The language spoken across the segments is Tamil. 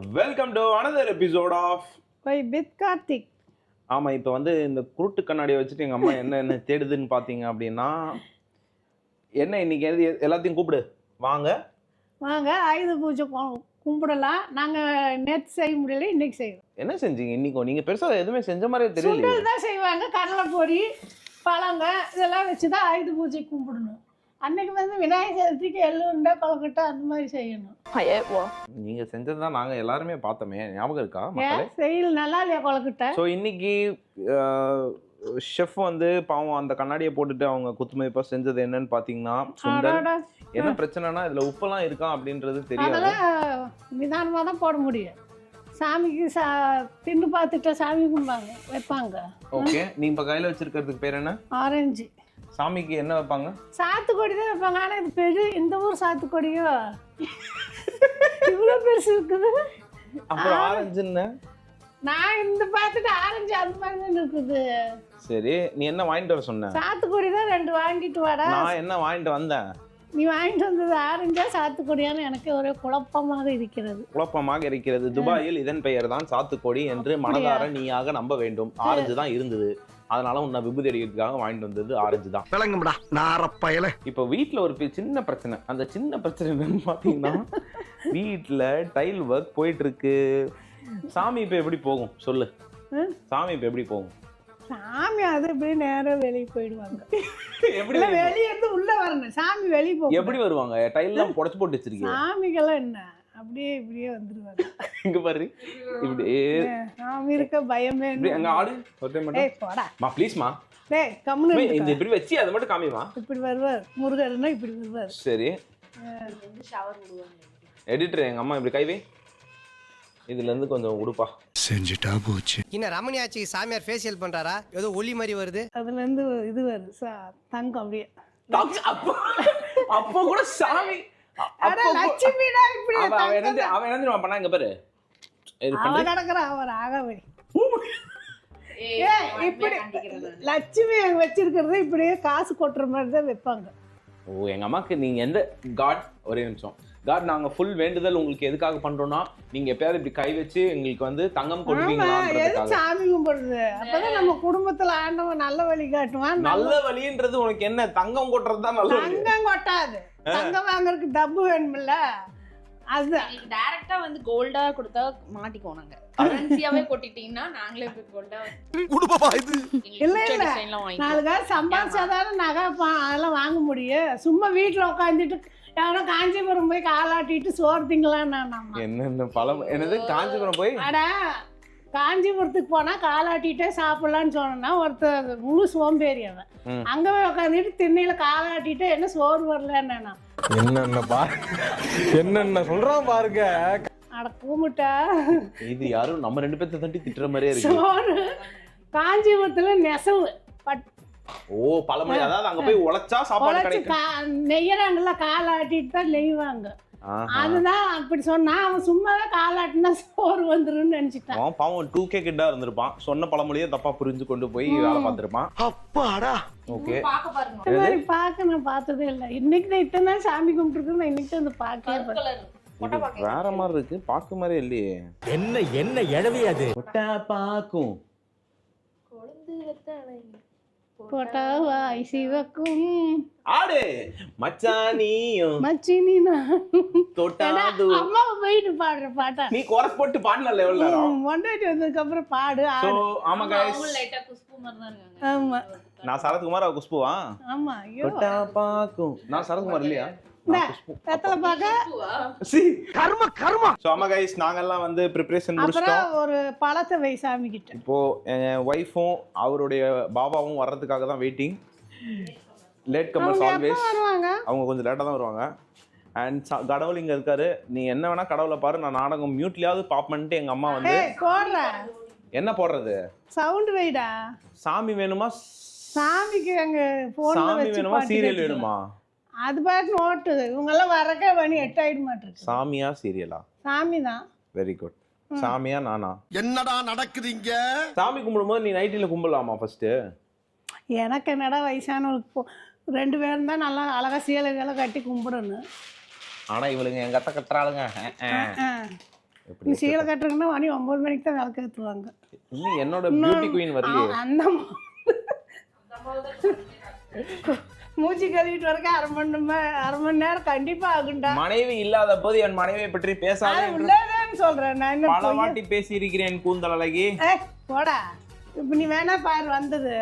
Welcome to another episode of போய் வித் கார்த்திக் ஆமாம் இப்போ வந்து இந்த குருட்டு கண்ணாடியை வச்சுட்டு எங்கள் அம்மா என்ன என்ன தேடுதுன்னு பார்த்தீங்க அப்படின்னா என்ன இன்னைக்கு எது எல்லாத்தையும் கூப்பிடு. வாங்க. வாங்க ஆயுத பூஜை கும்பிடலாம். நாங்கள் நேற்று செய்ய முடியல இன்னைக்கு செய்கிறோம் என்ன செஞ்சீங்க இன்னைக்கும் நீங்கள் பெருசாக எதுவுமே செஞ்ச மாதிரியே தெரியல தான் செய்வாங்க கடலை பொரி பழங்க இதெல்லாம் வச்சு தான் ஆயுத பூஜை கும்பிடணும். அன்னைக்கு வந்து விநாயகர் சதுர்த்திக்கு எள்ளுருண்டை கொலக்கட்டை அந்த மாதிரி செய்யணும். நீங்கள் செஞ்சது தான் நாங்கள் எல்லாருமே பார்த்தோமே. ஞாபகம் இருக்கா மக்களே? செய்யல. நல்லா இல்லையா கொலக்கட்டை ஸோ இன்னைக்கு ஷெஃப் வந்து பாவம் அந்த கண்ணாடியை போட்டுட்டு அவங்க குத்துமதிப்பாக செஞ்சது என்னன்னு சுண்டல் அடடா, என்ன பிரச்சனைனா இதில் உப்பெல்லாம் இருக்கா அப்படின்றது தெரியாது. நிதானமாக தான் போட முடியும். சாமிக்கு சா தின்னு பார்த்துட்டு சாமி கும்பிடுவாங்க வைப்பாங்க. ஓகே நீ இப்போ கையில் வச்சிருக்கிறதுக்கு பேர் என்ன? ஆரஞ்சு. சாமிக்கு என்ன வைப்பாங்க? சாத்துக்குடி தான் வைப்பாங்க. ஆனால் இது பெரிய இந்த ஊர் சாத்துக்குடியோ? இவ்வளோ பெருசு இருக்குது. அப்புறம் ஆரஞ்சுன்னு நான் இந்த பார்த்துட்டு ஆரஞ்சு அது மாதிரி தான் இருக்குது. சரி நீ என்ன வாங்கிட்டு வர சொன்ன? சாத்துக்குடி தான் ரெண்டு வாங்கிட்டு வாடா. நான் என்ன வாங்கிட்டு வந்தேன்? நீ வாங்கிட்டு வந்தது ஆரஞ்சா சாத்துக்குடியான்னு எனக்கு ஒரே குழப்பமாக இருக்கிறது. குழப்பமாக இருக்கிறது. துபாயில் இதன் பெயர் தான் சாத்துக்கொடி என்று மனதார நீயாக நம்ப வேண்டும். ஆரஞ்சு தான் இருந்தது. அதனால உன்னை விபூதி அடிக்கிறதுக்காக வாங்கிட்டு வந்தது ஆரஞ்சு தான். விளங்கும்டா நாரப்பயல இப்போ வீட்டில் ஒரு சின்ன பிரச்சனை. அந்த சின்ன பிரச்சனை என்னன்னு பார்த்தீங்கன்னா வீட்டில் டைல் ஒர்க் போயிட்டு இருக்கு சாமி இப்போ எப்படி போகும்? சொல்லு? சாமி இப்போ எப்படி போகும்? சாமி அது இப்படி நேரம் வெளியே போயிடுவாங்க. எப்படி வெளியே இருந்து உள்ள வரணும். சாமி வெளியே போகும். எப்படி வருவாங்க? டைல்லாம் புடச்சு போட்டு வச்சிருக்கீங்க சாமிக்கெல்லாம் என்ன? அப்படியே இப்படியே வந்துருவாங்க இங்க பாரு. இப்படி சாமி இருக்க பயமே இப்படி அங்க ஆடு ஒரு டைம் மட்டும். ஏய் போடா. மா ப்ளீஸ்மா டேய் கம்முன்னு இந்த. இப்படி வச்சு அதை மட்டும் காமிமா இப்படி வருவார். முருகர்னா இப்படி வருவார். சரி. எடிட்டர் எங்க அம்மா இப்படி கைவே இதுல இருந்து கொஞ்சம் உடுப்பா. செஞ்சுட்டா போச்சு. என்ன ரமணியாச்சி சாமியார் ஃபேஷியல் பண்றாரா? ஏதோ ஒளி மாதிரி வருது. அதுல இருந்து இது வருது. சா தங்கம் அப்படியே. அப்போ அப்போ கூட சாமி. அவன் அவன் அவன் தெரியுமா பண்ணா இங்க பாரு. இது அவ பண்ணு நடக்கிறா அவர் ஆகவே ஏய், இப்படி லட்சுமி வச்சிருக்கிறது இப்படியே காசு கொட்டுற மாதிரி தான் வைப்பாங்க. ஓ எங்க அம்மாக்கு நீங்க எந்த காட் ஒரே நிமிஷம். காட் நாங்க ஃபுல் வேண்டுதல் உங்களுக்கு எதுக்காக பண்றோம்னா நீங்க எப்பயாவது இப்படி கை வச்சு எங்களுக்கு வந்து தங்கம் கொடுப்பீங்களான்றதுக்காக. சாமி கும்பிடுறது? அப்பதான் நம்ம குடும்பத்துல ஆண்டவன் நல்ல வழி காட்டுவான். நல்ல வழின்றது உனக்கு என்ன? தங்கம் கொட்டுறது தான் நல்ல தங்கம் கொட்டாது. தங்கம் வாங்குறதுக்கு டப்பு வேணும்ல? அதுதான் எங்களுக்கு டைரக்டா வந்து கோல்டா கொடுத்தா மாட்டிக்குவோம் நாங்க. கரன்சியாவே கொட்டிட்டீங்கன்னா நாங்களே போய் கோல்டா உடுப்பா இது. இல்ல, இல்ல. நாலு காசு சம்பாதிச்சாதானே நகை அதெல்லாம் வாங்க முடியும். சும்மா வீட்டில் உட்காந்துட்டு யாரோ காஞ்சிபுரம் போய் காலாட்டிட்டு சோறு திங்கலாம் நம்ம என்னென்ன பழம்? என்னது? காஞ்சிபுரம் போய்? அட காஞ்சிபுரத்துக்கு போனா காலாட்டிட்டே சாப்பிடலான்னு சொன்னா ஒருத்தர் முழு சோம்பேறி அவன். அங்க போய் உட்காந்துட்டு திண்ணையில காலாட்டிட்டு என்ன சோறு வரலன்னு என்னென்ன பாரு என்னென்ன சொல்றான் பாருங்க. அட கூமுட்டா இது யாரும் நம்ம ரெண்டு பேர்த்த தட்டி திட்டுற மாதிரியே இருக்கு. சோறு. காஞ்சிபுரத்துல நெசவு. பட் ஓ பழமொழி. அதாவது அங்க போய் உழைச்சா சாப்பாடு கிடைக்கும். நெய்யறாங்கல்ல காலாட்டிட்டு தான் நெய்வாங்க. அதுதான் அப்படி சொன்னா அவன் சும்மாவே காலாட்டினா சோறு வந்துரும்னு நினைச்சிட்டான் அவன் பாவம் டூ கே கிட்டா இருந்திருப்பான். சொன்ன பழமொழியே தப்பா புரிஞ்சு கொண்டு போய் வேலை பார்த்திருப்பான். அப்பாடா. ஓகே. பாக்க பாருங்க. இந்த மாதிரி பார்க்க நான் பார்த்ததே இல்லை. இன்னைக்கு நான் இத்தனை நாள் சாமி கும்பிட்டுருக்கு நான் இன்னைக்கு தான் கலர். இது வேற மாதிரி இருக்கு. பாக்கு மாதிரி இல்லையே. என்ன என்ன எழவி அது? பாக்கும். கொழுந்து வெத்தலை போட்டா வாய் சிவக்கும் ஆடு மச்சானியும் மச்சினி நான் தொட்டாது? அம்மாவை போயிட்டு பாடுற பாட்டா? நீ குறை போட்டு பாடின லெவல் நேரம்? மொண்டாட்டி வந்ததுக்கு அப்புறம் பாடு சோ ஆடு. ஆமா லைட்டா குஷ்பு மாதிரி இருக்காங்க. ஆமா. நான் சரத்குமார் அவ குஷ்புவா? ஆமா ஐயோ. தொட்டா பாக்கும். நான் சரத்குமார் இல்லையா? கர்ம கர்மா. ஆமா கைஸ் நாங்கெல்லாம் வந்து ப்ரிப்பரேஷன் முடிச்சிட்டோம். ஒரு பழத்தை வை சாமி கிட்ட இப்போ ஒய்ஃபும் அவருடைய பாபாவும் வர்றதுக்காக தான் வெயிட்டிங் லேட் கமர்ஸ் ஆல்வேஸ் அவங்க கொஞ்சம் லேட்டாக தான் வருவாங்க. அண்ட் கடவுள் இங்கே இருக்காரு. நீ என்ன வேணா கடவுளை பாரு. நான் நாடகம் மியூட்லயாவது பாப்பன்ட்டு எங்கள் அம்மா வந்து என்ன போடுறது? சவுண்ட் வைடா. சாமி வேணுமா? சாமிக்கு அங்க சாமி வேணுமா? சீரியல். வேணுமா? அது பாட்டு ஓட்டுது. இவங்கெல்லாம் வரக்கே மணி எட்டாயிட மாட்டிருக்கு சாமியா சீரியலா? சாமி தான் வெரி குட் சாமியா நானா? என்னடா நடக்குது இங்க சாமி கும்பிடும்போது நீ நைட்டில் கும்பிடலாமா ஃபர்ஸ்ட் எனக்கு என்னடா வயசானவளுக்கு போ ரெண்டு பேரும் தான் நல்லா அழகா சீலை கீழே கட்டி கும்பிடணும். ஆனா இவளுங்க எங்க அத்தை கட்டுறாளுங்க. எப்படி சீலை கட்டுறதுன்னா மணி ஒம்பது மணிக்கு தான் விளக்கு ஏற்றுவாங்க இன்னும் என்னோட பியூட்டி குயின் வரலையே. அந்த மூச்சு கழுவிட்டு வரக்க அரை மணி நேரம் அரை மணி நேரம் கண்டிப்பா ஆகும்டா. மனைவி இல்லாத போது என் மனைவியை பற்றி பேசாத உள்ளதேன்னு சொல்றேன். நான் என்ன பல வாட்டி பேசி இருக்கிறேன் கூந்தல் அழகி. போடா. இப்ப நீ வேணா பாரு வந்தது.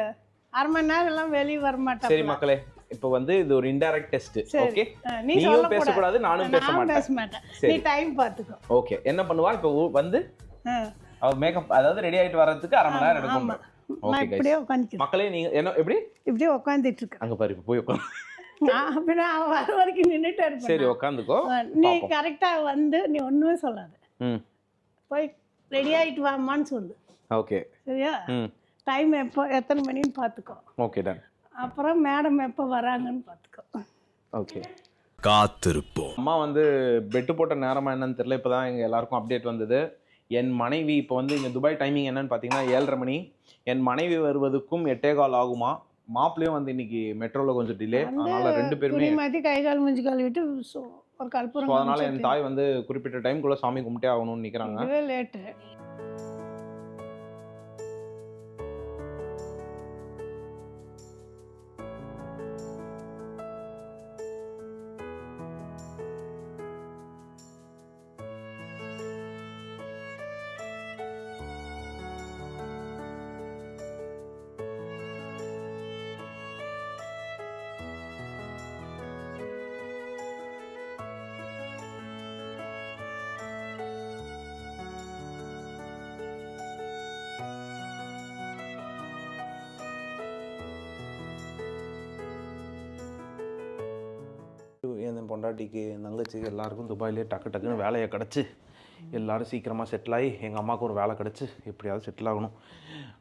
அரை மணி நேரம் எல்லாம் வெளியே வர மாட்டேன் சரி மக்களே இப்போ வந்து இது ஒரு இன்டைரக்ட் டெஸ்ட். ஓகே நீயும். பேசக்கூடாது நானும் பேச மாட்டேன். பேச மாட்டேன். சரி. நீ டைம் பார்த்துக்கோ ஓகே என்ன பண்ணுவா? இப்போ வந்து அவ மேக்கப் அதாவது ரெடி ஆயிட்டு வர்றதுக்கு அரை மணி நேரம் எடுக்கும். நான் இப்படியே உட்காந்துக்கிறேன் மக்களே நீங்க என்ன எப்படி? இப்படியே உட்காந்துட்டு இருக்கேன் அங்க பாரு போய் உட்காந்து நான் அப்படின்னா வர வரைக்கும் நின்றுட்டு சரி உட்காந்துக்கோ நீ பாப்போம். கரெக்டா வந்து நீ ஒண்ணுமே சொல்லாத. ம். போய் ரெடி ஆயிட்டு வாமான்னு சொல்லு. ஓகே சரியா? ம். டைம் எப்போ எத்தனை மணின்னு பார்த்துக்கோ ஓகே டன் அப்புறம் மேடம் எப்போ வராங்கன்னு பார்த்துக்கோ ஓகே காத்திருப்போம். அம்மா வந்து பெட்டு போட்ட நேரமா என்னன்னு தெரியல இப்போ தான் எங்கள் எல்லாருக்கும் அப்டேட் வந்தது. என் மனைவி இப்போ வந்து இங்கே துபாய் டைமிங் என்னன்னு பார்த்தீங்கன்னா ஏழரை மணி. என் மனைவி வருவதற்கும் எட்டே கால் ஆகுமா? மாப்பிளையும் வந்து இன்னைக்கு மெட்ரோவில் கொஞ்சம் டிலே அதனால ரெண்டு பேருமே மாற்றி கை கால் மூஞ்சி கழுவிட்டு சு- ஒரு கற்பூரம் ஸோ அதனால என் தாய் வந்து குறிப்பிட்ட டைம்குள்ள சாமி கும்பிட்டே ஆகணும்னு நிற்கிறாங்க இதுவே லேட்டு பொண்டாட்டிக்கு என் தங்கச்சிக்கு எல்லாருக்கும் துபாயிலே டக்கு டக்குன்னு வேலையை கிடச்சி எல்லாரும் சீக்கிரமாக செட்டில் ஆகி எங்கள் அம்மாவுக்கு ஒரு வேலை கிடச்சி எப்படியாவது செட்டில் ஆகணும்.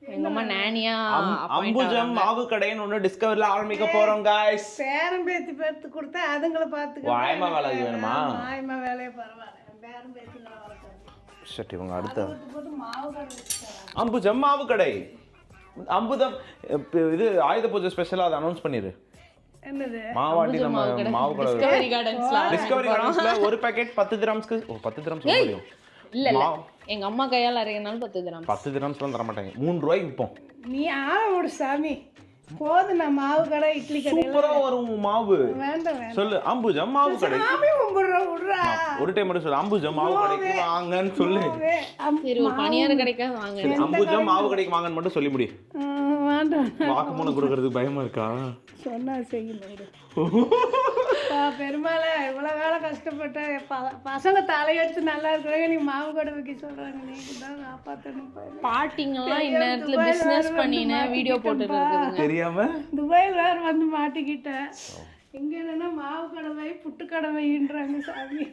எங்க அம்மா நானியா அம்- அம்புஜம் மாவு கடைன்னு ஒன்று டிஸ்கவரியில் ஆரம்பிக்க போகிறோம் காய்ஸ் பேரம் பேத்தி பேத்து கொடுத்தா அதுங்களை பார்த்துக்க ஓ, ஆயம்மா வேலை வேணுமா? ஆயமா வேலையை பரவாயில்ல. பேரம் வளர்க்காது சரி இவங்க அடுத்த. அம்புஜம் மாவு கடை. அம்புதம் இது ஆயுத பூஜை ஸ்பெஷலாக அதை அனௌன்ஸ் பண்ணிடு மாவாட்டி நம்ம மாவு கடை. டிஸ்கவரி கார்டன்ஸ்ல டிஸ்கவரி கார்டன்ஸ்ல ஒரு பாக்கெட் பத்து கிராம்ஸ்க்கு ஓ பத்து கிராம்ஸ் சொல்ல முடியும் இல்ல எங்க அம்மா கையால அரைக்கனாலும் பத்து கிராம் பத்து கிராம்ஸ்லாம் தர மாட்டாங்க மூணு ரூபாய்க்கு விற்போம் நீ ஆள விடு சாமி. நான் மாவு கடை இட்லி கடை சூப்பரா வரும் மாவு. வேண்டாம் சொல்லு அம்புஜம் மாவு கடை சாமி கும்பிடுற விடுறா ஒரு டைம் மட்டும் சொல்லு அம்புஜம் மாவு கடைக்கு வாங்கன்னு சொல்லு. சரி ஒரு பணியார கிடைக்காது வாங்க. அம்புஜம் மாவு கடைக்கு வாங்கன்னு மட்டும் சொல்லி முடி. ம், வேண்டாம். வாக்குமூலம் கொடுக்கறதுக்கு பயமா இருக்கா? சொன்னா. பா, பெருமாளே இவ்வளவு வேலை கஷ்டப்பட்ட ப- பசங்க தலையெடுத்து நல்லா இருக்கிறாங்க நீ மாவு கடை வைக்க சொல்றாங்க. நீங்க தான் காப்பாத்தணும் பாரு. பாட்டிங்கெல்லாம் இந்நேரத்துல வேற பண்ணின்னு வந்து வீடியோ போட்டுட்டு மாட்டிக்கிட்டேன்பா. இருக்குதுங்க. தெரியாம? துபாயில் வேற வந்து மாட்டிக்கிட்டேன். இங்க என்னன்னா மாவு கடவை புட்டு கடவைன்றாங்க சாமி.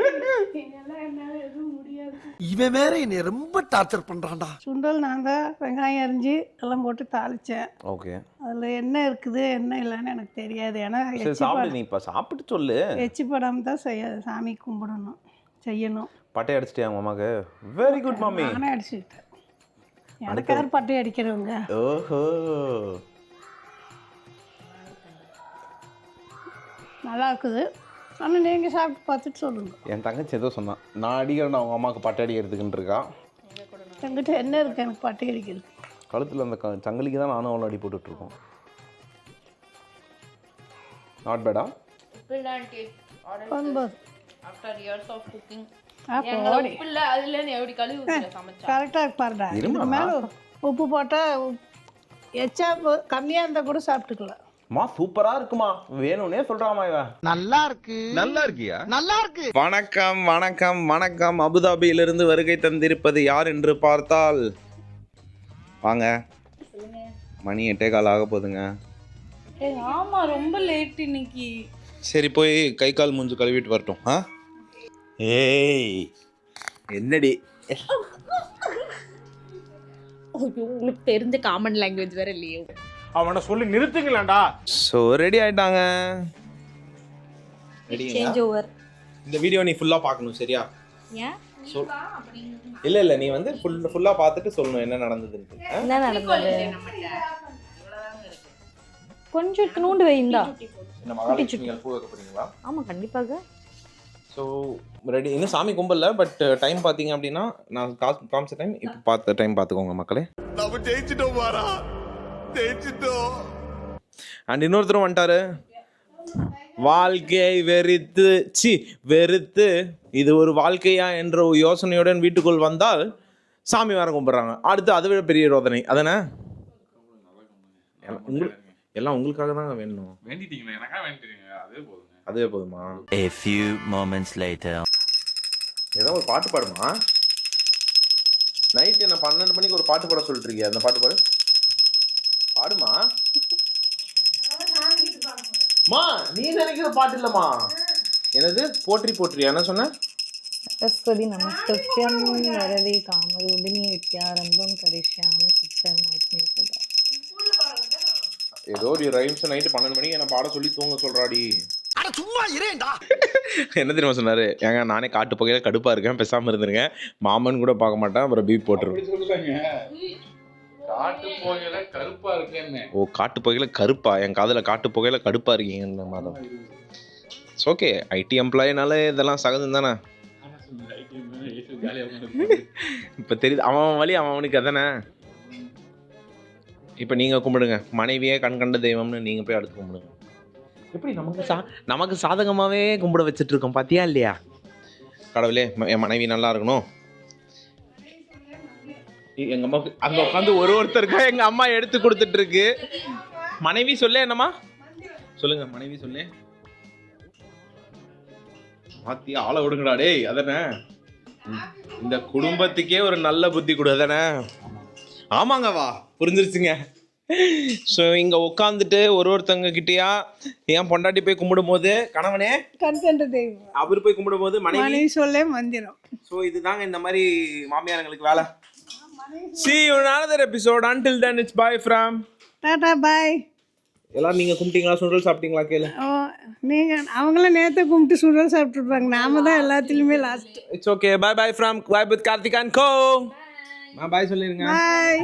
என்னால எதுவும் முடியாது. இவன் வேற என்னை ரொம்ப டார்ச்சர் பண்றான்டா. சுண்டல் நான் தான் வெங்காயம் அரிஞ்சு எல்லாம் போட்டு தாளிச்சேன். ஓகே. அதுல என்ன இருக்குது என்ன இல்லைன்னு எனக்கு தெரியாது. ஏன்னா சரி சாப்பிடு நீ இப்ப சாப்பிட்டு சொல்லு. எச்சி படாம தான் செய்ய சாமி கும்பிடணும் செய்யணும். பட்டை அடிச்சிட்டியா உங்க அம்மாக்கு? வெரி குட் மம்மி நானே அடிச்சுக்கிட்டேன். எனக்கு யார் பட்டை அடிக்கிறவங்க? ஓஹோ. நல்லா இருக்குது ஆனால் நீங்கள் சாப்பிட்டு பார்த்துட்டு சொல்லுங்க. என் தங்கச்சி ஏதோ சொன்னான் நான் அடிக்கிறேன் அவங்க அம்மாவுக்கு பட்டை அடிக்கிறதுக்குன்னு இருக்கா? என்கிட்ட என்ன இருக்குது எனக்கு பட்டை அடிக்கிறது. கழுத்தில் அந்த க- சங்கிலிக்கு தான் நானும் அவ்வளோ அடி போட்டுட்டு இருக்கோம் நாட் பேடா ஒன்பது. ஆஃப்டர் இயர்ஸ் ஆஃப் குக்கிங் கரெக்டாக பாருடா. இருமா. இதுக்கு மேலே உப்பு போட்டால் எச்சா கம்மியாக இருந்தால் கூட சாப்பிட்டுக்கலாம். மா சூப்பரா இருக்குமா? வேணும்னே சொல்றாமா இவன் நல்லா இருக்கு. நல்லா இருக்கியா? நல்லா இருக்கு. வணக்கம் வணக்கம் வணக்கம். அபுதாபியிலிருந்து வருகை தந்திருப்பது யார் என்று பார்த்தால் வாங்க. மணி எட்டே கால் ஆக போகுதுங்க. ஆமா ரொம்ப லேட் இன்னைக்கு. சரி போய் கை கால் மூஞ்சு கழுவிட்டு வரட்டும். ஆ? ஏய். என்னடி? உங்களுக்கு தெரிஞ்ச காமன் லாங்குவேஜ் வேற இல்லையே. அவனை சொல்லி நிறுத்துங்களேன்டா. ஸோ ரெடி ஆயிட்டாங்க. சேஞ்ச் ஓவர் இந்த வீடியோ நீ ஃபுல்லாக பார்க்கணும் சரியா? ஏன்? இல்லை இல்லை நீ வந்து ஃபுல் ஃபுல்லாக பார்த்துட்டு சொல்லணும் என்ன நடந்ததுன்ட்டு. ஆ? என்ன நடந்தது? கொஞ்சம் இத்தினூண்டு வைந்தா என்ன மகாலட்சுமிகள் பூ வைக்க போறீங்களா? ஆமா கண்டிப்பாக. ஸோ ரெடி இன்னும் சாமி கும்பல பட் டைம் பார்த்தீங்க அப்படின்னா நான் காசு காமிச்ச டைம் இப்போ பார்த்த டைம் பார்த்துக்கோங்க மக்களே. நம்ம ஜெயிச்சிட்டோம் வாரா ஜெயிச்சிட்டோம் அண்ட் இன்னொருத்தரும் வந்துட்டாரு. வாழ்க்கையை வெறுத்து சி வெறுத்து இது ஒரு வாழ்க்கையா என்ற ஒரு யோசனையுடன் வீட்டுக்குள் வந்தால் சாமி வேற கும்பிட்றாங்க. அடுத்து அதை விட பெரிய ரோதனை அதானே எல்லாம் உங்களுக்கு எல்லாம் உங்களுக்காக தாங்க வேணும். வேண்டிட்டீங்களா எனக்கா வேண்டிட்டீங்க. அதே போதுங்க. அதுவே போதுமா? A few moments later. ஏதோ ஒரு பாட்டு பாடுமா? நைட் என்ன பன்னெண்டு மணிக்கு ஒரு பாட்டு பாட சொல்லிட்டு இருக்கியா அந்த பாட்டு பாடு. பாடுமா? மா நீ நினைக்கிற பாட்டு இல்லம்மா. எனது போற்றி போற்றி. என்ன சொன்ன? சரஸ்வதி நமஸ்துக்கியம் வரதி காமரூபிணி வித்யாரம்பம் கரிஷ்யாமி சித்தம் ஏதோ ஒரு ரைம்ஸ் நைட்டு பன்னெண்டு மணிக்கு என்ன பாட சொல்லி தூங்க சொல்றாடி. சும்மா இரேண்டா என்ன தெரியுமா சொன்னாரு? ஏங்க நானே காட்டு பகையில கடுப்பா இருக்கேன் பேசாம இருந்திருக்கேன். மாமன் கூட பார்க்க மாட்டேன் அப்புறம் பீப் போட்டுருவேன் ஓ காட்டு புகையில கருப்பா? என் காதுல காட்டு புகையில கடுப்பா இருக்கீங்க மாதம் இட்ஸ் ஓகே ஐடி எம்ப்ளாயினால இதெல்லாம் சகஜம் தானே? இப்போ தெரியுது அவன் வழி அவன் அவனுக்கு அதானே? இப்போ நீங்கள் கும்பிடுங்க. மனைவியே கண் கண்ட தெய்வம்னு நீங்கள் போய் அடுத்து கும்பிடுங்க. எப்படி நமக்கு சா நமக்கு சாதகமாகவே கும்பிட வச்சுட்டு இருக்கோம் பார்த்தியா இல்லையா? கடவுளே என் மனைவி நல்லா இருக்கணும். எங்க அம்மாவுக்கு அங்க உட்காந்து ஒரு ஒருத்தருக்கா எங்க அம்மா எடுத்து கொடுத்துட்டு இருக்கு மனைவி சொல்ல என்னம்மா? சொல்லுங்க மனைவி சொல்லு. மாத்தி ஆளை விடுங்கடா டேய் அதானே இந்த குடும்பத்துக்கே ஒரு நல்ல புத்தி கொடு அதானே ஆமாங்க வா புரிஞ்சிருச்சுங்க. ஸோ இங்கே உட்காந்துட்டு ஒரு ஒருத்தவங்க கிட்டயா என் பொண்டாட்டி போய் கும்பிடும்போது கணவனே கண்கண்ட தெய்வம். அவர் போய் கும்பிடும்போது மனைவி மனைவி சொல்லே மந்திரம். ஸோ இதுதாங்க இந்த மாதிரி மாமியாரங்களுக்கு வேலை. See you in another episode. Until then it's bye from. Tata பாய் எல்லாரும் நீங்க கும்பிட்டீங்களா? சுண்டல் சாப்பிட்டீங்களா? கேளு. ஓ நீங்கள் அவங்களாம் நேற்று கும்பிட்டு சுடல் சாப்பிட்ருப்பாங்க நாம தான் எல்லாத்துலேயுமே last it's okay bye bye from bye with Karthik and go bye சொல்லிருங்க பாய்